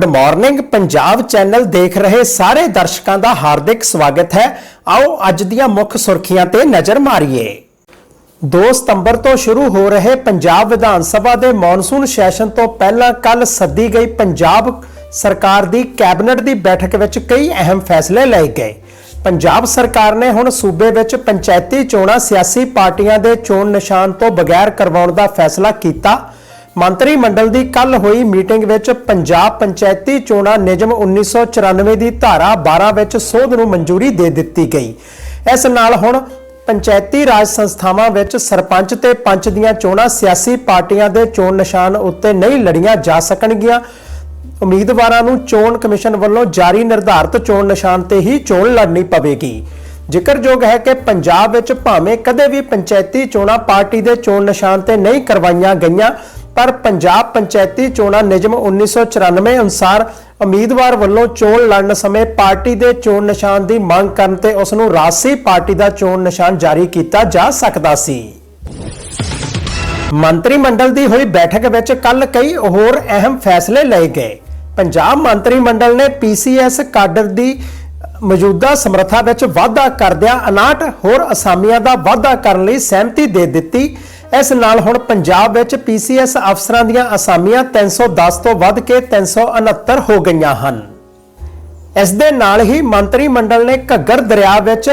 Good morning Punjab channel ਦੇਖ ਰਹੇ ਸਾਰੇ ਦਰਸ਼ਕਾਂ ਦਾ ਹਾਰਦਿਕ ਸਵਾਗਤ ਹੈ। ਆਓ ਅੱਜ ਦੀਆਂ ਮੁੱਖ ਸੁਰਖੀਆਂ ਤੇ ਨਜ਼ਰ ਮਾਰੀਏ। 2 ਸਤੰਬਰ ਤੋਂ ਸ਼ੁਰੂ ਹੋ ਰਹੇ ਪੰਜਾਬ ਵਿਧਾਨ ਸਭਾ ਦੇ ਮੌਨਸੂਨ ਸੈਸ਼ਨ ਤੋਂ ਪਹਿਲਾਂ ਕੱਲ ਸੱਦੀ ਗਈ ਪੰਜਾਬ ਸਰਕਾਰ ਦੀ ਕੈਬਨਿਟ ਦੀ ਬੈਠਕ ਵਿੱਚ ਕਈ ਅਹਿਮ ਫੈਸਲੇ ਲਏ ਗਏ। ਪੰਜਾਬ ਸਰਕਾਰ ਨੇ ਹੁਣ ਸੂਬੇ ਵਿੱਚ ਪੰਚਾਇਤੀ ਚੋਣਾਂ ਸਿਆਸੀ ਪਾਰਟੀਆਂ ਦੇ ਚੋਣ ਨਿਸ਼ਾਨ ਤੋਂ ਬਗੈਰ ਕਰਵਾਉਣ ਦਾ ਫੈਸਲਾ ਕੀਤਾ। ਮੰਤਰੀ ਮੰਡਲ ਦੀ ਕੱਲ ਹੋਈ ਮੀਟਿੰਗ ਵਿੱਚ ਪੰਜਾਬ ਪੰਚਾਇਤੀ ਚੋਣਾਂ ਨਿਯਮ 1994 ਦੀ ਧਾਰਾ 12 ਵਿੱਚ ਸੋਧ ਨੂੰ ਮਨਜ਼ੂਰੀ ਦੇ ਦਿੱਤੀ ਗਈ। ਇਸ ਨਾਲ ਹੁਣ ਪੰਚਾਇਤੀ ਰਾਜ ਸੰਸਥਾਵਾਂ ਵਿੱਚ ਸਰਪੰਚ ਤੇ ਪੰਚ ਦੀਆਂ ਚੋਣਾਂ ਸਿਆਸੀ ਪਾਰਟੀਆਂ ਦੇ ਚੋਣ ਨਿਸ਼ਾਨ ਉੱਤੇ ਨਹੀਂ ਲੜੀਆਂ ਜਾ ਸਕਣਗੀਆਂ। ਉਮੀਦਵਾਰਾਂ ਨੂੰ ਚੋਣ ਕਮਿਸ਼ਨ ਵੱਲੋਂ ਜਾਰੀ ਨਿਰਧਾਰਤ ਚੋਣ ਨਿਸ਼ਾਨ ਤੇ ਹੀ ਚੋਣ ਲੜਨੀ ਪਵੇਗੀ। ਜ਼ਿਕਰਯੋਗ ਹੈ ਕਿ ਪੰਜਾਬ ਵਿੱਚ ਭਾਵੇਂ ਕਦੇ ਵੀ ਪੰਚਾਇਤੀ ਚੋਣਾਂ ਪਾਰਟੀ ਦੇ ਚੋਣ ਨਿਸ਼ਾਨ ਤੇ ਨਹੀਂ ਕਰਵਾਈਆਂ ਗਈਆਂ ਪਰ ਪੰਜਾਬ ਪੰਚਾਇਤੀ ਚੋਣਾਂ ਨਿਯਮ 1994 ਅਨੁਸਾਰ ਉਮੀਦਵਾਰ ਵੱਲੋਂ ਚੋਣ ਲੜਨ ਸਮੇਂ ਪਾਰਟੀ ਦੇ ਚੋਣ ਨਿਸ਼ਾਨ ਦੀ ਮੰਗ ਕਰਨ ਤੇ ਉਸ ਨੂੰ ਰਾਜਸੀ ਪਾਰਟੀ ਦਾ ਚੋਣ ਨਿਸ਼ਾਨ ਜਾਰੀ ਕੀਤਾ ਜਾ ਸਕਦਾ ਸੀ। ਮੰਤਰੀ ਮੰਡਲ ਦੀ ਹੋਈ ਬੈਠਕ ਵਿੱਚ ਕੱਲ ਕਈ ਹੋਰ ਅਹਿਮ ਫੈਸਲੇ ਲਏ ਗਏ। ਪੰਜਾਬ ਮੰਤਰੀ ਮੰਡਲ ਨੇ ਪੀਸੀਐਸ ਕਾਡਰ ਦੀ ਮੌਜੂਦਾ ਸਮਰੱਥਾ ਵਿੱਚ ਵਾਧਾ ਕਰਦਿਆਂ 59 ਹੋਰ ਅਸਾਮੀਆਂ ਦਾ ਵਾਧਾ ਕਰਨ ਲਈ ਸਹਿਮਤੀ ਦੇ ਦਿੱਤੀ। ਇਸ ਨਾਲ ਹੁਣ ਪੰਜਾਬ ਵਿੱਚ ਪੀਸੀਐਸ ਅਫਸਰਾਂ ਦੀਆਂ ਅਸਾਮੀਆਂ 310 ਤੋਂ ਵੱਧ ਕੇ 369 ਹੋ ਗਈਆਂ ਹਨ। ਇਸ ਦੇ ਨਾਲ ਹੀ ਮੰਤਰੀ ਮੰਡਲ ਨੇ ਘੱਗਰ ਦਰਿਆ ਵਿੱਚ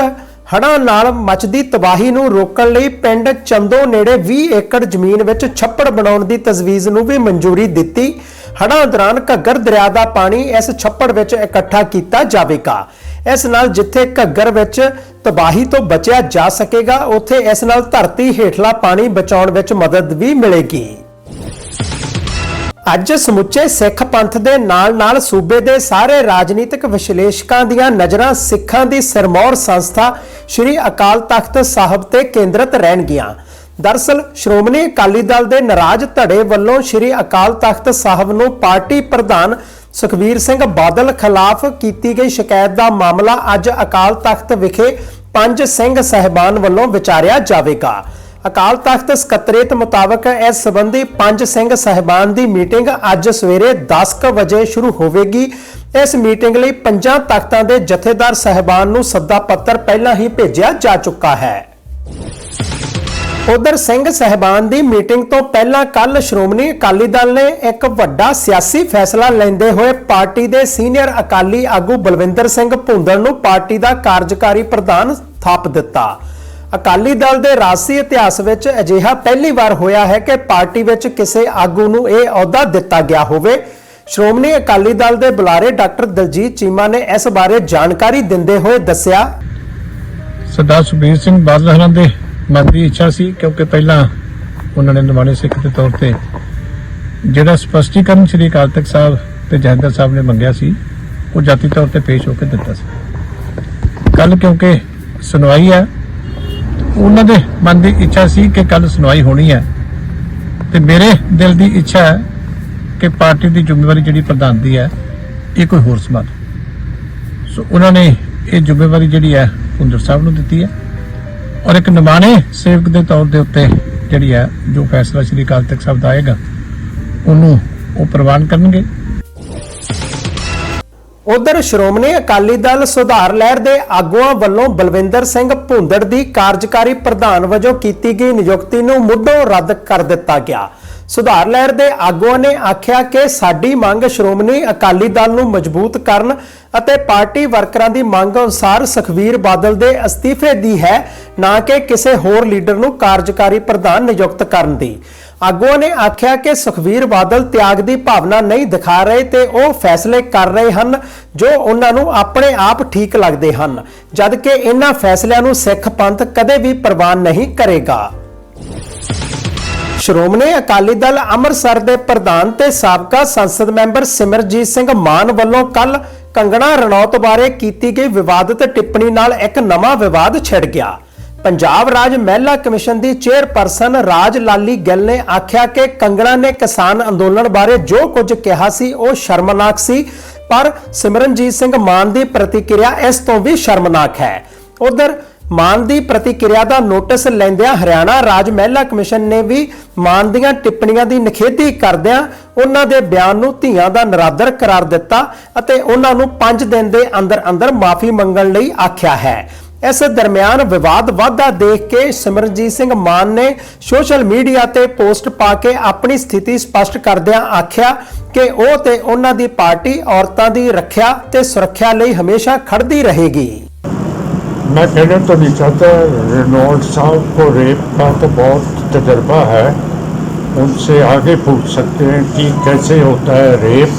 ਹੜ੍ਹਾਂ ਨਾਲ ਮਚਦੀ ਤਬਾਹੀ ਨੂੰ ਰੋਕਣ ਲਈ ਪਿੰਡ ਚੰਦੋ ਨੇੜੇ 20 ਏਕੜ ਜ਼ਮੀਨ ਵਿੱਚ ਛੱਪੜ ਬਣਾਉਣ ਦੀ ਤਜਵੀਜ਼ ਨੂੰ ਵੀ ਮਨਜ਼ੂਰੀ ਦਿੱਤੀ। ਹੜ੍ਹਾਂ ਦੌਰਾਨ ਘੱਗਰ ਦਰਿਆ ਦਾ ਪਾਣੀ ਇਸ ਛੱਪੜ ਵਿੱਚ ਇਕੱਠਾ ਕੀਤਾ ਜਾਵੇਗਾ। ਇਸ ਨਾਲ ਜਿੱਥੇ ਘੱਗਰ ਵਿੱਚ ਤਬਾਹੀ ਤੋਂ ਬਚਿਆ ਜਾ ਸਕੇਗਾ, ਉੱਥੇ ਇਸ ਨਾਲ ਧਰਤੀ ਹੇਠਲਾ ਪਾਣੀ ਬਚਾਉਣ ਵਿੱਚ ਮਦਦ ਵੀ ਮਿਲੇਗੀ। ਅੱਜ ਸਮੁੱਚੇ ਸਿੱਖ ਪੰਥ ਦੇ ਨਾਲ-ਨਾਲ ਸੂਬੇ ਦੇ ਸਾਰੇ ਰਾਜਨੀਤਿਕ ਵਿਸ਼ਲੇਸ਼ਕਾਂ ਦੀਆਂ ਨਜ਼ਰਾਂ ਸਿੱਖਾਂ ਦੀ ਸਿਰਮੌਰ ਸੰਸਥਾ ਸ੍ਰੀ ਅਕਾਲ ਤਖਤ ਸਾਹਿਬ ਤੇ ਕੇਂਦਰਿਤ ਰਹਿਣਗੀਆਂ। ਦਰਸਲ, ਸ਼੍ਰੋਮਣੀ ਅਕਾਲੀ ਦਲ ਦੇ ਨਾਰਾਜ਼ ਧੜੇ ਵੱਲੋਂ ਸ੍ਰੀ ਅਕਾਲ ਤਖਤ ਸਾਹਿਬ ਨੂੰ ਪਾਰਟੀ ਪ੍ਰਧਾਨ ਸੁਖਬੀਰ ਸਿੰਘ ਬਾਦਲ ਖਿਲਾਫ ਕੀਤੀ ਗਈ ਸ਼ਿਕਾਇਤ ਦਾ ਮਾਮਲਾ ਅੱਜ ਅਕਾਲ ਤਖਤ ਵਿਖੇ ਪੰਜ ਸਿੰਘ ਸਹਿਬਾਨ ਵੱਲੋਂ ਵਿਚਾਰਿਆ ਜਾਵੇਗਾ। ਅਕਾਲ ਤਖਤ ਸਕੱਤਰੇਤ ਮੁਤਾਬਕ ਇਸ ਸਬੰਧੀ ਪੰਜ ਸਿੰਘ ਸਹਿਬਾਨ ਦੀ ਮੀਟਿੰਗ ਅੱਜ ਸਵੇਰੇ 10:00 ਵਜੇ ਸ਼ੁਰੂ ਹੋਵੇਗੀ। ਇਸ ਮੀਟਿੰਗ ਲਈ ਪੰਜਾਂ ਤਖਤਾਂ ਦੇ ਜਥੇਦਾਰ ਸਹਿਬਾਨ ਨੂੰ ਸੱਦਾ ਪੱਤਰ ਪਹਿਲਾਂ ਹੀ ਭੇਜਿਆ ਜਾ ਚੁੱਕਾ ਹੈ। ਉਧਰ ਸਿੰਘ ਸਹਿਬਾਨ ਦੀ ਮੀਟਿੰਗ ਤੋਂ ਪਹਿਲਾਂ ਕੱਲ ਸ਼੍ਰੋਮਣੀ ਅਕਾਲੀ ਦਲ ਨੇ ਇੱਕ ਵੱਡਾ ਸਿਆਸੀ ਫੈਸਲਾ ਲੈਂਦੇ ਹੋਏ ਪਾਰਟੀ ਦੇ ਸੀਨੀਅਰ ਅਕਾਲੀ ਆਗੂ ਬਲਵਿੰਦਰ ਸਿੰਘ ਭੁੰਦੜ ਨੂੰ ਪਾਰਟੀ ਦਾ ਕਾਰਜਕਾਰੀ ਪ੍ਰਧਾਨ ਥਾਪ ਦਿੱਤਾ। ਅਕਾਲੀ ਦਲ ਦੇ ਰਾਜਸੀ ਇਤਿਹਾਸ ਵਿੱਚ ਅਜਿਹਾ ਪਹਿਲੀ ਵਾਰ ਹੋਇਆ ਹੈ ਕਿ ਪਾਰਟੀ ਵਿੱਚ ਕਿਸੇ ਆਗੂ ਨੂੰ ਇਹ ਅਹੁਦਾ ਦਿੱਤਾ ਗਿਆ ਹੋਵੇ। ਸ਼੍ਰੋਮਣੀ ਅਕਾਲੀ ਦਲ ਦੇ ਬੁਲਾਰੇ ਡਾਕਟਰ ਦਲਜੀਤ ਚੀਮਾ ਨੇ ਇਸ ਬਾਰੇ ਜਾਣਕਾਰੀ ਦਿੰਦੇ ਹੋਏ ਦੱਸਿਆ। ਸਰਦਾਰ ਸੁਖਬੀਰ ਸਿੰਘ ਬਾਦਲ ਹੋਰਾਂ ਦੇ ਮਨ ਦੀ ਇੱਛਾ ਸੀ, ਕਿਉਂਕਿ ਪਹਿਲਾਂ ਉਹਨਾਂ ਨੇ ਨਿਮਾਣੇ ਸਿੱਖ ਦੇ ਤੌਰ ਤੇ ਜਿਹੜਾ ਸਪਸ਼ਟੀਕਰਨ ਸ੍ਰੀ ਅਕਾਲ ਤਖਤ ਸਾਹਿਬ ਤੇ ਜਹਦਰ ਸਾਹਿਬ ਨੇ ਮੰਗਿਆ ਸੀ, ਉਹ ਜਾਤੀ ਤੌਰ ਤੇ ਪੇਸ਼ ਹੋ ਕੇ ਦਿੱਤਾ ਸੀ। ਕੱਲ ਕਿਉਂਕਿ ਸੁਣਵਾਈ ਹੈ, ਉਹਨਾਂ ਦੇ ਮਨ ਦੀ ਇੱਛਾ ਸੀ ਕਿ ਕੱਲ ਸੁਣਵਾਈ ਹੋਣੀ ਹੈ। ਤੇ ਮੇਰੇ ਦਿਲ ਦੀ ਇੱਛਾ ਹੈ ਕਿ ਪਾਰਟੀ ਦੀ ਜ਼ਿੰਮੇਵਾਰੀ ਜਿਹੜੀ ਪ੍ਰਧਾਨ ਦੀ ਹੈ, ਇਹ ਕੋਈ ਹੋਰ ਸੰਭਾਲ। ਸੋ ਉਹਨਾਂ ਨੇ ਇਹ ਜ਼ਿੰਮੇਵਾਰੀ ਜਿਹੜੀ ਹੈ ਹੁੰਦਰ ਸਾਹਿਬ ਨੂੰ ਦਿੱਤੀ ਹੈ। ਔਰ ਇੱਕ ਨਿਮਾਣੇ ਸੇਵਕ ਦੇ ਤੌਰ ਦੇ ਉੱਤੇ ਜਿਹੜੀ ਹੈ, ਜੋ ਫੈਸਲਾ ਸ੍ਰੀ ਅਕਾਲ ਤਖਤ ਸਾਹਿਬ ਦਾ ਆਏਗਾ, ਉਹਨੂੰ ਉਹ ਪ੍ਰਵਾਨ ਕਰਨਗੇ। ਉਧਰ ਸ਼੍ਰੋਮਣੀ ਅਕਾਲੀ ਦਲ ਸੁਧਾਰ ਲਹਿਰ ਦੇ ਆਗੂਆਂ ਵੱਲੋਂ ਬਲਵਿੰਦਰ ਸਿੰਘ ਭੁੰਦੜ ਦੀ ਕਾਰਜਕਾਰੀ ਪ੍ਰਧਾਨ ਵਜੋਂ ਕੀਤੀ ਗਈ ਨਿਯੁਕਤੀ ਨੂੰ ਮੁੱਢੋਂ ਰੱਦ ਕਰ ਦਿੱਤਾ ਗਿਆ। ਸੁਧਾਰ ਲਹਿਰ ਦੇ ਆਗੂਆਂ ਨੇ ਆਖਿਆ ਕਿ ਸਾਡੀ ਮੰਗ ਸ਼੍ਰੋਮਣੀ ਅਕਾਲੀ ਦਲ ਨੂੰ ਮਜ਼ਬੂਤ ਕਰਨ ਅਤੇ ਪਾਰਟੀ ਵਰਕਰਾਂ ਦੀ ਮੰਗ ਅਨੁਸਾਰ ਸੁਖਵੀਰ ਬਾਦਲ ਦੇ ਅਸਤੀਫੇ ਦੀ ਹੈ, ਨਾ ਕਿ ਕਿਸੇ ਹੋਰ ਲੀਡਰ ਨੂੰ ਕਾਰਜਕਾਰੀ ਪ੍ਰਧਾਨ ਨਿਯੁਕਤ ਕਰਨ ਦੀ। ਆਗੂਆਂ ਨੇ ਆਖਿਆ ਕਿ ਸੁਖਵੀਰ ਬਾਦਲ ਤਿਆਗ ਦੀ ਭਾਵਨਾ ਨਹੀਂ ਦਿਖਾ ਰਹੇ ਤੇ ਉਹ ਫੈਸਲੇ ਕਰ ਰਹੇ ਹਨ, ਜੋ ਉਹਨਾਂ ਨੂੰ ਆਪਣੇ ਆਪ ਠੀਕ ਲੱਗਦੇ ਹਨ, ਜਦਕਿ ਇਹਨਾਂ ਫੈਸਲਿਆਂ ਨੂੰ ਸਿੱਖ ਪੰਥ ਕਦੇ ਵੀ ਪ੍ਰਵਾਨ ਨਹੀਂ ਕਰੇਗਾ। ਸ਼੍ਰੋਮਣੀ ਅਕਾਲੀ ਦਲ ਅੰਮ੍ਰਿਤਸਰ ਦੇ ਪ੍ਰਧਾਨ ਤੇ ਸਾਬਕਾ ਸੰਸਦ ਮੈਂਬਰ ਸਿਮਰਜੀਤ ਸਿੰਘ ਮਾਨ ਵੱਲੋਂ ਕੱਲ ਕੰਗਣਾ ਰਣੌਤ ਬਾਰੇ ਕੀਤੀ ਗਈ ਵਿਵਾਦਤ ਟਿੱਪਣੀ ਨਾਲ ਇੱਕ ਨਵਾਂ ਵਿਵਾਦ ਛਿੜ ਗਿਆ। ਪੰਜਾਬ ਰਾਜ ਮਹਿਲਾ ਕਮਿਸ਼ਨ ਦੀ ਚੇਅਰਪਰਸਨ ਰਾਜ ਲਾਲੀ ਗਿੱਲ ਨੇ ਆਖਿਆ ਕਿ ਕੰਗਣਾ ਨੇ ਕਿਸਾਨ ਅੰਦੋਲਨ ਬਾਰੇ ਜੋ ਕੁਝ ਕਿਹਾ ਸੀ, ਉਹ ਸ਼ਰਮਨਾਕ ਸੀ, ਪਰ ਸਿਮਰਨਜੀਤ ਸਿੰਘ ਮਾਨ ਦੀ ਪ੍ਰਤੀਕਿਰਿਆ ਇਸ ਤੋਂ ਵੀ ਸ਼ਰਮਨਾਕ ਹੈ। ਉਧਰ ਮਾਨ ਦੀ ਪ੍ਰਤੀਕਿਰਿਆ ਦਾ ਨੋਟਿਸ ਲੈਂਦਿਆਂ ਹਰਿਆਣਾ ਰਾਜ ਮਹਿਲਾ ਕਮਿਸ਼ਨ ਨੇ ਵੀ ਮਾਨ ਦੀਆਂ ਟਿੱਪਣੀਆਂ ਦੀ ਨਿਖੇਧੀ ਕਰਦਿਆਂ ਉਹਨਾਂ ਦੇ ਬਿਆਨ ਨੂੰ ਧੀਆਂ ਦਾ ਨਰਾਦਰ ਕਰਾਰ ਦਿੱਤਾ ਅਤੇ ਉਹਨਾਂ ਨੂੰ 5 ਦਿਨ ਦੇ ਅੰਦਰ ਅੰਦਰ ਮਾਫੀ ਮੰਗਣ ਲਈ ਆਖਿਆ ਹੈ। ਇਸ ਦਰਮਿਆਨ ਵਿਵਾਦ ਵਾਧਾ ਦੇਖ ਕੇ ਸਿਮਰਨਜੀਤ ਸਿੰਘ ਮਾਨ ਨੇ ਸੋਸ਼ਲ ਮੀਡੀਆ ਤੇ ਪੋਸਟ ਪਾ ਕੇ ਆਪਣੀ ਸਥਿਤੀ ਸਪਸ਼ਟ ਕਰਦਿਆਂ ਆਖਿਆ ਕਿ ਉਹ ਤੇ ਉਹਨਾਂ ਦੀ ਪਾਰਟੀ ਔਰਤਾਂ ਦੀ ਰੱਖਿਆ ਤੇ ਸੁਰੱਖਿਆ ਲਈ ਹਮੇਸ਼ਾ ਖੜਦੀ ਰਹੇਗੀ। मैं कहना तो नहीं चाहता रेनॉल्ड साहब को रेप का तो बहुत तजर्बा है। उनसे आगे पूछ सकते हैं कि कैसे होता है रेप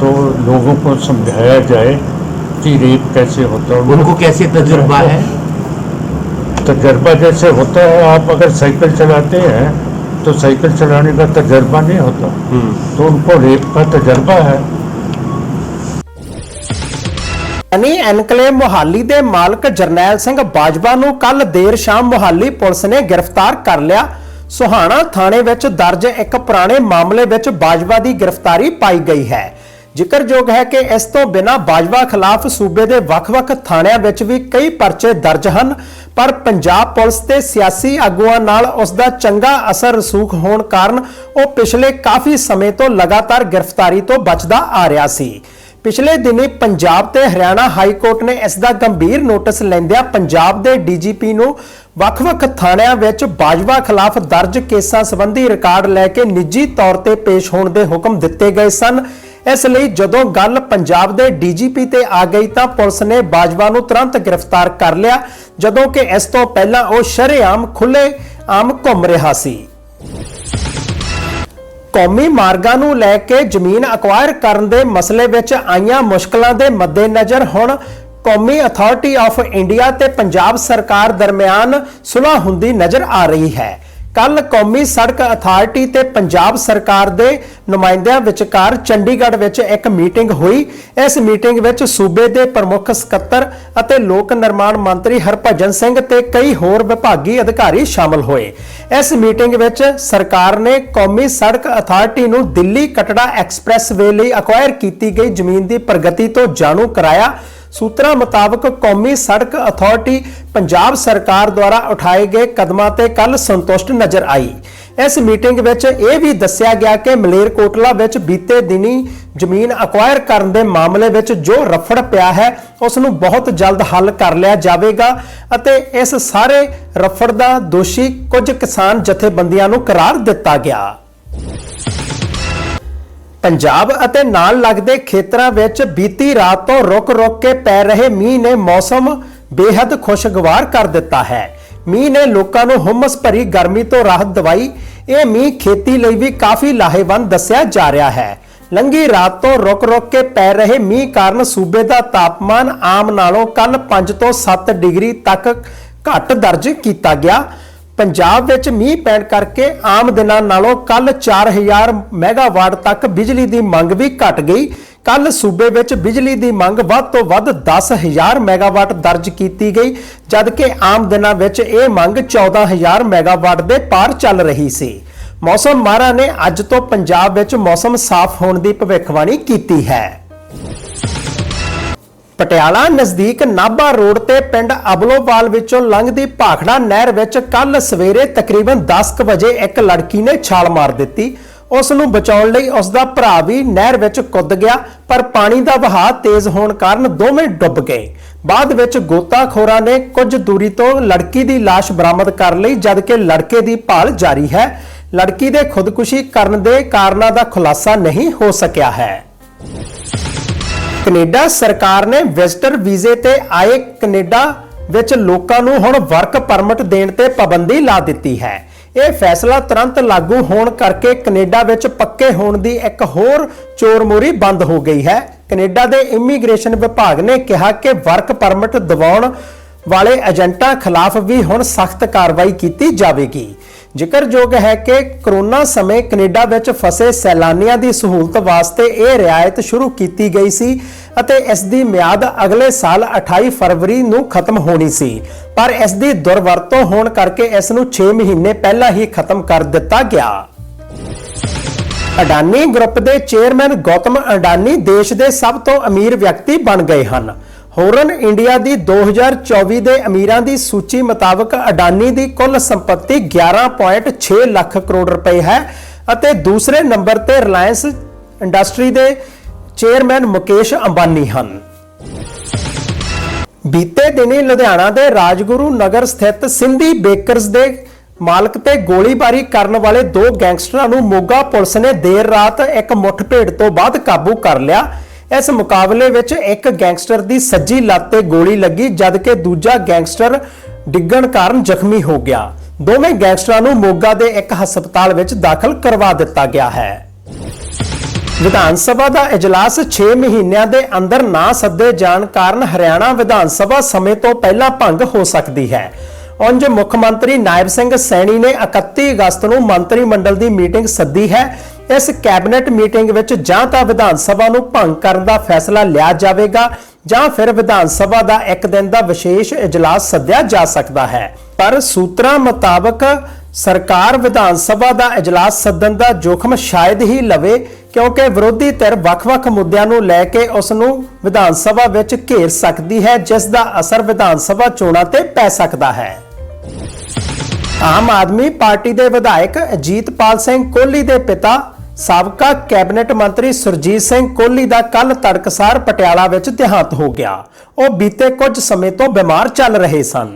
तो लोगों को समझाया जाए कि रेप कैसे होता है। उनको कैसे तजर्बा है? तजर्बा जैसे होता है आप अगर साइकिल चलाते हैं तो साइकिल चलाने का तजर्बा नहीं होता। तो उनको रेप का तजर्बा है। ਯਾਨੀ ਐਨਕਲੇਵ ਮੁਹਾਲੀ ਦੇ ਮਾਲਕ ਜਰਨੈਲ ਸਿੰਘ ਬਾਜਵਾ ਨੂੰ ਕੱਲ ਦੇਰ ਸ਼ਾਮ ਮੁਹਾਲੀ ਪੁਲਿਸ ਨੇ ਗ੍ਰਿਫਤਾਰ ਕਰ ਲਿਆ। ਸੁਹਾਣਾ ਥਾਣੇ ਵਿੱਚ ਦਰਜ ਇੱਕ ਪੁਰਾਣੇ ਮਾਮਲੇ ਵਿੱਚ ਬਾਜਵਾ ਦੀ ਗ੍ਰਿਫਤਾਰੀ ਪਾਈ ਗਈ ਹੈ। ਜ਼ਿਕਰਯੋਗ ਹੈ ਕਿ ਇਸ ਤੋਂ ਬਿਨਾਂ ਬਾਜਵਾ ਖਿਲਾਫ ਸੂਬੇ ਦੇ ਵੱਖ-ਵੱਖ ਥਾਣਿਆਂ ਵਿੱਚ ਵੀ ਕਈ ਪਰਚੇ ਦਰਜ ਹਨ, ਪਰ ਪੰਜਾਬ ਪੁਲਿਸ ਤੇ ਸਿਆਸੀ ਆਗੂਆਂ ਨਾਲ ਉਸ ਦਾ ਚੰਗਾ ਅਸਰ ਰਸੂਖ ਹੋਣ ਕਾਰਨ ਉਹ ਪਿਛਲੇ ਕਾਫੀ ਸਮੇਂ ਤੋਂ ਲਗਾਤਾਰ ਗ੍ਰਿਫਤਾਰੀ ਤੋਂ ਬਚਦਾ ਆ ਰਿਹਾ ਸੀ। ਪਿਛਲੇ ਦਿਨੀ ਪੰਜਾਬ ਤੇ ਹਰਿਆਣਾ ਹਾਈ ਕੋਰਟ ਨੇ ਇਸ ਦਾ ਗੰਭੀਰ ਨੋਟਿਸ ਲੈਂਦਿਆਂ ਪੰਜਾਬ ਦੇ ਡੀਜੀਪੀ ਨੂੰ ਵੱਖ-ਵੱਖ ਥਾਣਿਆਂ ਵਿੱਚ ਬਾਜਵਾ ਖਿਲਾਫ ਦਰਜ ਕੇਸਾਂ ਸੰਬੰਧੀ ਰਿਕਾਰਡ ਲੈ ਕੇ ਨਿੱਜੀ ਤੌਰ ਤੇ ਪੇਸ਼ ਹੋਣ ਦੇ ਹੁਕਮ ਦਿੱਤੇ ਗਏ ਸਨ। ਇਸ ਲਈ ਜਦੋਂ ਗੱਲ ਪੰਜਾਬ ਦੇ ਡੀਜੀਪੀ ਤੇ ਆ ਗਈ ਤਾਂ ਪੁਲਿਸ ਨੇ ਬਾਜਵਾ ਨੂੰ ਤੁਰੰਤ ਗ੍ਰਿਫਤਾਰ ਕਰ ਲਿਆ, ਜਦੋਂ ਕਿ ਇਸ ਤੋਂ ਪਹਿਲਾਂ ਉਹ ਸ਼ਰੇਆਮ ਖੁੱਲੇ ਆਮ ਘੁੰਮ ਰਿਹਾ ਸੀ। ਕੌਮੀ ਮਾਰਗਾਂ ਨੂੰ ਲੈ ਕੇ ਜ਼ਮੀਨ ਅਕਵਾਇਰ ਕਰਨ ਦੇ ਮਸਲੇ ਵਿੱਚ ਆਈਆਂ ਮੁਸ਼ਕਲਾਂ ਦੇ ਮੱਦੇਨਜ਼ਰ ਹੁਣ ਕੌਮੀ ਅਥਾਰਟੀ ਆਫ ਇੰਡੀਆ ਤੇ ਪੰਜਾਬ ਸਰਕਾਰ ਦਰਮਿਆਨ ਸੁਲ੍ਹਾ ਹੁੰਦੀ ਨਜ਼ਰ ਆ ਰਹੀ ਹੈ। ਕੱਲ ਕੌਮੀ ਸੜਕ ਅਥਾਰਟੀ ਤੇ ਪੰਜਾਬ ਸਰਕਾਰ ਦੇ ਨੁਮਾਇੰਦਿਆਂ ਵਿਚਕਾਰ ਚੰਡੀਗੜ੍ਹ ਵਿੱਚ ਇੱਕ ਮੀਟਿੰਗ ਹੋਈ। ਇਸ ਮੀਟਿੰਗ ਵਿੱਚ ਸੂਬੇ ਦੇ ਪ੍ਰਮੁੱਖ ਸਕੱਤਰ ਅਤੇ ਲੋਕ ਨਿਰਮਾਣ ਮੰਤਰੀ ਹਰਭਜਨ ਸਿੰਘ ਤੇ ਕਈ ਹੋਰ ਵਿਭਾਗੀ ਅਧਿਕਾਰੀ ਸ਼ਾਮਲ ਹੋਏ। ਇਸ ਮੀਟਿੰਗ ਵਿੱਚ ਸਰਕਾਰ ਨੇ ਕੌਮੀ ਸੜਕ ਅਥਾਰਟੀ ਨੂੰ ਦਿੱਲੀ ਕਟੜਾ ਐਕਸਪ੍ਰੈਸਵੇ ਲਈ ਅਕਵਾਇਰ ਕੀਤੀ ਗਈ ਜ਼ਮੀਨ ਦੀ ਪ੍ਰਗਤੀ ਤੋਂ ਜਾਣੂ ਕਰਾਇਆ। ਸੂਤਰਾਂ ਮੁਤਾਬਕ ਕੌਮੀ ਸੜਕ ਅਥਾਰਟੀ ਪੰਜਾਬ ਸਰਕਾਰ ਦੁਆਰਾ ਉਠਾਏ ਗਏ ਕਦਮਾਂ ਤੇ ਕੱਲ ਸੰਤੁਸ਼ਟ ਨਜ਼ਰ ਆਈ। ਇਸ ਮੀਟਿੰਗ ਵਿੱਚ ਇਹ ਵੀ ਦੱਸਿਆ ਗਿਆ ਕਿ ਮਲੇਰਕੋਟਲਾ ਵਿੱਚ ਬੀਤੇ ਦਿਨੀ ਜ਼ਮੀਨ ਅਕਵਾਇਰ ਕਰਨ ਦੇ ਮਾਮਲੇ ਵਿੱਚ ਜੋ ਰਫੜ ਪਿਆ ਹੈ, ਉਸ ਨੂੰ ਬਹੁਤ ਜਲਦ ਹੱਲ ਕਰ ਲਿਆ ਜਾਵੇਗਾ ਅਤੇ ਇਸ ਸਾਰੇ ਰਫੜ ਦਾ ਦੋਸ਼ੀ ਕੁਝ ਕਿਸਾਨ ਜਥੇਬੰਦੀਆਂ ਨੂੰ ਕਰਾਰ ਦਿੱਤਾ ਗਿਆ। ਪੰਜਾਬ ਅਤੇ ਨਾਲ ਲੱਗਦੇ ਖੇਤਰਾਂ ਵਿੱਚ ਬੀਤੀ ਰਾਤ ਤੋਂ ਰੁਕ-ਰੁਕ ਕੇ ਪੈ ਰਹੇ ਮੀਂਹ ਨੇ ਮੌਸਮ ਬੇਹੱਦ ਖੁਸ਼ਗਵਾਰ ਕਰ ਦਿੱਤਾ ਹੈ। ਮੀਂਹ ਨੇ ਲੋਕਾਂ ਨੂੰ ਹੁਮਸ ਭਰੀ ਗਰਮੀ ਤੋਂ ਰਾਹਤ ਦਵਾਈ। ਇਹ ਮੀਂਹ ਖੇਤੀ ਲਈ ਵੀ ਕਾਫੀ ਲਾਹੇਵੰਦ ਦੱਸਿਆ ਜਾ ਰਿਹਾ ਹੈ। ਲੰਗੀ ਰਾਤ ਤੋਂ ਰੁਕ-ਰੁਕ ਕੇ ਪੈ ਰਹੇ ਮੀਂਹ ਕਾਰਨ ਸੂਬੇ ਦਾ ਤਾਪਮਾਨ ਆਮ ਨਾਲੋਂ ਕੱਲ 5 ਤੋਂ 7 ਡਿਗਰੀ ਤੱਕ ਘੱਟ ਦਰਜ ਕੀਤਾ ਗਿਆ। ਪੰਜਾਬ ਵਿੱਚ ਮੀਂਹ ਪੈਣ ਕਰਕੇ ਆਮ ਦਿਨਾਂ ਨਾਲੋਂ ਕੱਲ 4000 ਮੈਗਾਵਾਟ ਤੱਕ ਬਿਜਲੀ ਦੀ ਮੰਗ ਵੀ ਘਟ ਗਈ। ਕੱਲ ਸੂਬੇ ਵਿੱਚ ਬਿਜਲੀ ਦੀ ਮੰਗ ਵੱਧ ਤੋਂ ਵੱਧ 10000 ਮੈਗਾਵਾਟ ਦਰਜ ਕੀਤੀ ਗਈ, ਜਦਕਿ ਆਮ ਦਿਨਾਂ ਵਿੱਚ ਇਹ ਮੰਗ 14000 ਮੈਗਾਵਾਟ ਦੇ ਪਾਰ ਚੱਲ ਰਹੀ ਸੀ। ਮੌਸਮ ਮਾਹਰਾਂ ਨੇ ਅੱਜ ਤੋਂ ਪੰਜਾਬ ਵਿੱਚ ਮੌਸਮ ਸਾਫ਼ ਹੋਣ ਦੀ ਭਵਿੱਖਬਾਣੀ ਕੀਤੀ ਹੈ। ਪਟਿਆਲਾ ਨਜ਼ਦੀਕ ਨਾਭਾ ਰੋਡ ਤੇ ਪਿੰਡ ਅਬਲੋਵਾਲ ਵਿੱਚੋਂ ਲੰਘਦੀ ਭਾਖੜਾ ਨਹਿਰ ਵਿੱਚ ਕੱਲ ਸਵੇਰੇ ਤਕਰੀਬਨ 10 ਕੁ ਵਜੇ ਇੱਕ ਲੜਕੀ ਨੇ ਛਾਲ ਮਾਰ ਦਿੱਤੀ। ਉਸ ਨੂੰ ਬਚਾਉਣ ਲਈ ਉਸ ਦਾ ਭਰਾ ਵੀ ਨਹਿਰ ਵਿੱਚ ਕੁੱਦ ਗਿਆ, ਪਰ ਪਾਣੀ ਦਾ ਵਹਾਅ ਤੇਜ਼ ਹੋਣ ਕਾਰਨ ਦੋਵੇਂ ਡੁੱਬ ਗਏ। ਬਾਅਦ ਵਿੱਚ ਗੋਤਾਖੋਰਾਂ ਨੇ ਕੁਝ ਦੂਰੀ ਤੋਂ ਲੜਕੀ ਦੀ ਲਾਸ਼ ਬਰਾਮਦ ਕਰ ਲਈ, ਜਦਕਿ ਲੜਕੇ ਦੀ ਭਾਲ ਜਾਰੀ ਹੈ। ਲੜਕੀ ਦੇ ਖੁਦਕੁਸ਼ੀ ਕਰਨ ਦੇ ਕਾਰਨਾਂ ਦਾ ਖੁਲਾਸਾ ਨਹੀਂ ਹੋ ਸਕਿਆ ਹੈ। ਕੈਨੇਡਾ ਸਰਕਾਰ ਨੇ ਵਿਜ਼ਟਰ ਵੀਜ਼ੇ ਤੇ ਆਏ ਕੈਨੇਡਾ ਵਿੱਚ ਲੋਕਾਂ ਨੂੰ ਹੁਣ ਵਰਕ ਪਰਮਿਟ ਦੇਣ ਤੇ ਪਾਬੰਦੀ ਲਾ ਦਿੱਤੀ ਹੈ। ਇਹ ਫੈਸਲਾ ਤੁਰੰਤ ਲਾਗੂ ਹੋਣ ਕਰਕੇ ਕੈਨੇਡਾ ਵਿੱਚ ਪੱਕੇ ਹੋਣ ਦੀ ਇੱਕ ਹੋਰ ਚੋਰਮੋਰੀ ਬੰਦ ਹੋ ਗਈ ਹੈ। ਕੈਨੇਡਾ ਦੇ ਇਮੀਗ੍ਰੇਸ਼ਨ ਵਿਭਾਗ ਨੇ ਕਿਹਾ ਕਿ ਵਰਕ ਪਰਮਿਟ ਦਿਵਾਉਣ ਵਾਲੇ ਏਜੰਟਾਂ ਖਿਲਾਫ ਵੀ ਹੁਣ ਸਖਤ ਕਾਰਵਾਈ ਕੀਤੀ ਜਾਵੇਗੀ। ਜ਼ਿਕਰਯੋਗ ਹੈ ਕਿ ਕਰੋਨਾ ਸਮੇਂ ਕੈਨੇਡਾ ਵਿੱਚ ਫਸੇ ਸੈਲਾਨੀਆਂ ਦੀ ਸਹੂਲਤ ਵਾਸਤੇ ਇਹ ਰਿਆਇਤ ਸ਼ੁਰੂ ਕੀਤੀ ਗਈ ਸੀ ਅਤੇ ਇਸ ਦੀ ਮਿਆਦ ਅਗਲੇ ਸਾਲ 28 ਫਰਵਰੀ ਨੂੰ ਖਤਮ ਹੋਣੀ ਸੀ। ਪਰ ਇਸ ਦੀ ਦੁਰਵਰਤੋਂ ਹੋਣ ਕਰਕੇ ਇਸ ਨੂੰ 6 ਮਹੀਨੇ ਪਹਿਲਾਂ ਹੀ ਖਤਮ ਕਰ ਦਿੱਤਾ ਗਿਆ। ਅਡਾਨੀ ਗਰੁੱਪ ਦੇ ਚੇਅਰਮੈਨ ਗੌਤਮ ਅਡਾਨੀ ਦੇਸ਼ ਦੇ ਸਭ ਤੋਂ ਅਮੀਰ ਵਿਅਕਤੀ ਬਣ ਗਏ ਹਨ। ਹੋਰਨ ਇੰਡੀਆ ਦੀ 2024 ਦੇ ਅਮੀਰਾਂ ਦੀ ਸੂਚੀ ਮੁਤਾਬਕ ਅਡਾਨੀ ਦੀ ਕੁੱਲ ਸੰਪਤੀ 11.6 ਲੱਖ ਕਰੋੜ ਰੁਪਏ ਹੈ ਅਤੇ ਦੂਸਰੇ ਨੰਬਰ ਤੇ ਰਿਲਾਇੰਸ ਇੰਡਸਟਰੀ ਦੇ ਚੇਅਰਮੈਨ ਮੁਕੇਸ਼ ਅੰਬਾਨੀ ਹਨ। ਬੀਤੇ ਦਿਨੀ ਲੁਧਿਆਣਾ ਦੇ ਰਾਜਗੁਰੂ ਨਗਰ ਸਥਿਤ ਸਿੰਧੀ ਬੇਕਰਸ ਦੇ ਮਾਲਕ ਤੇ ਗੋਲੀਬਾਰੀ ਕਰਨ ਵਾਲੇ ਦੋ ਗੈਂਗਸਟਰਾਂ ਨੂੰ ਮੋਗਾ ਪੁਲਿਸ ਨੇ ਦੇਰ ਰਾਤ ਇੱਕ ਮੁੱਠਭੇੜ ਤੋਂ ਬਾਅਦ ਕਾਬੂ ਕਰ ਲਿਆ। ਇਸ ਮੁਕਾਬਲੇ ਵਿੱਚ ਇੱਕ ਗੈਂਗਸਟਰ ਦੀ ਸੱਜੀ ਲੱਤ ਤੇ ਗੋਲੀ ਲੱਗੀ ਜਦਕਿ ਦੂਜਾ ਗੈਂਗਸਟਰ ਡਿੱਗਣ ਕਾਰਨ ਜ਼ਖਮੀ ਹੋ ਗਿਆ। ਦੋਵੇਂ ਗੈਂਗਸਟਰਾਂ ਨੂੰ ਮੋਗਾ ਦੇ ਇੱਕ ਹਸਪਤਾਲ ਵਿੱਚ ਦਾਖਲ ਕਰਵਾ ਦਿੱਤਾ ਗਿਆ ਹੈ। ਵਿਧਾਨ ਸਭਾ ਦਾ ਇਜਲਾਸ 6 ਮਹੀਨਿਆਂ ਦੇ ਅੰਦਰ ਨਾ ਸੱਦੇ ਜਾਣ ਕਾਰਨ ਹਰਿਆਣਾ ਵਿਧਾਨ ਸਭਾ ਸਮੇਂ ਤੋਂ ਪਹਿਲਾਂ ਭੰਗ ਹੋ ਸਕਦੀ ਹੈ। ਉਂਝ ਮੁੱਖ ਮੰਤਰੀ ਨਾਇਬ ਸਿੰਘ ਸੈਣੀ ਨੇ 31 ਅਗਸਤ ਨੂੰ ਮੰਤਰੀ ਮੰਡਲ ਦੀ ਮੀਟਿੰਗ ਸੱਦੀ ਹੈ। ਇਸ ਕੈਬਨਿਟ ਮੀਟਿੰਗ ਵਿੱਚ ਜਾਂ ਤਾਂ ਵਿਧਾਨ ਸਭਾ ਨੂੰ ਭੰਗ ਕਰਨ ਦਾ ਫੈਸਲਾ ਲਿਆ ਜਾਵੇਗਾ ਜਾਂ ਫਿਰ ਵਿਧਾਨ ਸਭਾ ਦਾ ਇੱਕ ਦਿਨ ਦਾ ਵਿਸ਼ੇਸ਼ ਇਜਲਾਸ ਸੱਦਿਆ ਜਾ ਸਕਦਾ ਹੈ। ਪਰ ਸੂਤਰਾਂ ਮੁਤਾਬਕ ਸਰਕਾਰ ਵਿਧਾਨ ਸਭਾ ਦਾ ਇਜਲਾਸ ਸੱਦਣ ਦਾ ਜੋਖਮ ਸ਼ਾਇਦ ਹੀ ਲਵੇ ਕਿਉਂਕਿ ਵਿਰੋਧੀ ਧਿਰ ਵੱਖ-ਵੱਖ ਮੁੱਦਿਆਂ ਨੂੰ ਲੈ ਕੇ ਉਸ ਨੂੰ ਵਿਧਾਨ ਸਭਾ ਵਿੱਚ ਘੇਰ ਸਕਦੀ ਹੈ, ਜਿਸ ਦਾ ਅਸਰ ਵਿਧਾਨ ਸਭਾ ਚੋਣਾਂ ਤੇ ਪੈ ਸਕਦਾ ਹੈ। ਆਮ ਆਦਮੀ ਪਾਰਟੀ ਦੇ ਵਿਧਾਇਕ ਅਜੀਤਪਾਲ ਸਿੰਘ ਕੋਹਲੀ ਦੇ ਪਿਤਾ ਸਾਬਕਾ ਕੈਬਨਿਟ ਮੰਤਰੀ ਸੁਰਜੀਤ ਸਿੰਘ ਕੋਹਲੀ ਦਾ ਕੱਲ ਤੜਕਸਾਰ ਪਟਿਆਲਾ ਵਿੱਚ ਦੇਹਾਂਤ ਹੋ ਗਿਆ। ਉਹ ਬੀਤੇ ਕੁਝ ਸਮੇਂ ਤੋਂ ਬਿਮਾਰ ਚੱਲ ਰਹੇ ਸਨ।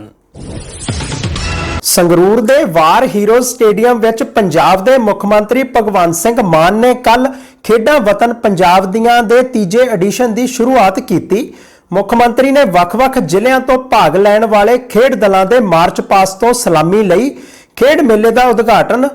ਸੰਗਰੂਰ ਦੇ ਵਾਰ ਹੀਰੋਜ਼ ਸਟੇਡੀਅਮ ਵਿੱਚ ਪੰਜਾਬ ਦੇ ਮੁੱਖ ਮੰਤਰੀ ਭਗਵੰਤ ਸਿੰਘ ਮਾਨ ਨੇ ਕੱਲ ਖੇਡਾਂ ਵਤਨ ਪੰਜਾਬ ਦੀਆਂ ਦੇ ਤੀਜੇ ਐਡੀਸ਼ਨ ਦੀ ਸ਼ੁਰੂਆਤ ਕੀਤੀ। ਮੁੱਖ ਮੰਤਰੀ ਨੇ ਵੱਖ-ਵੱਖ ਜ਼ਿਲ੍ਹਿਆਂ ਤੋਂ ਭਾਗ ਲੈਣ ਵਾਲੇ ਖੇਡ ਦਲਾਂ ਦੇ ਮਾਰਚ ਪਾਸ ਤੋਂ ਸਲਾਮੀ ਲਈ ਖੇਡ ਮੇਲੇ ਦਾ ਉਦਘਾਟਨ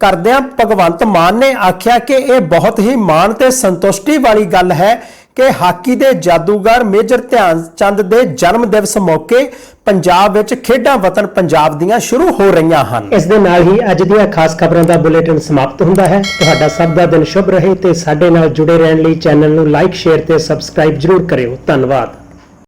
ਕਰਦਿਆਂ ਭਗਵੰਤ ਮਾਨ ਨੇ ਆਖਿਆ ਕਿ ਇਹ ਬਹੁਤ ਹੀ ਮਾਣ ਤੇ ਸੰਤੁਸ਼ਟੀ ਵਾਲੀ ਗੱਲ ਹੈ ਕਿ ਹਾਕੀ ਦੇ ਜਾਦੂਗਰ ਮੇਜਰ ਧਿਆਨ ਚੰਦ ਦੇ ਜਨਮ ਦਿਵਸ ਮੌਕੇ ਪੰਜਾਬ ਵਿੱਚ ਖੇਡਾਂ ਵਤਨ ਪੰਜਾਬ ਦੀਆਂ ਸ਼ੁਰੂ ਹੋ ਰਹੀਆਂ ਹਨ। ਇਸ ਦੇ ਨਾਲ ਹੀ ਅੱਜ ਦੀਆਂ ਖਾਸ ਖਬਰਾਂ ਦਾ ਬੁਲੇਟਿਨ ਸਮਾਪਤ ਹੁੰਦਾ ਹੈ। ਤੁਹਾਡਾ ਸਭ ਦਾ ਦਿਨ ਸ਼ੁਭ ਰਹੇ ਤੇ ਸਾਡੇ ਨਾਲ ਜੁੜੇ ਰਹਿਣ ਲਈ ਚੈਨਲ ਨੂੰ ਲਾਈਕ, ਸ਼ੇਅਰ ਤੇ ਸਬਸਕ੍ਰਾਈਬ ਜਰੂਰ ਕਰਿਓ। ਧੰਨਵਾਦ।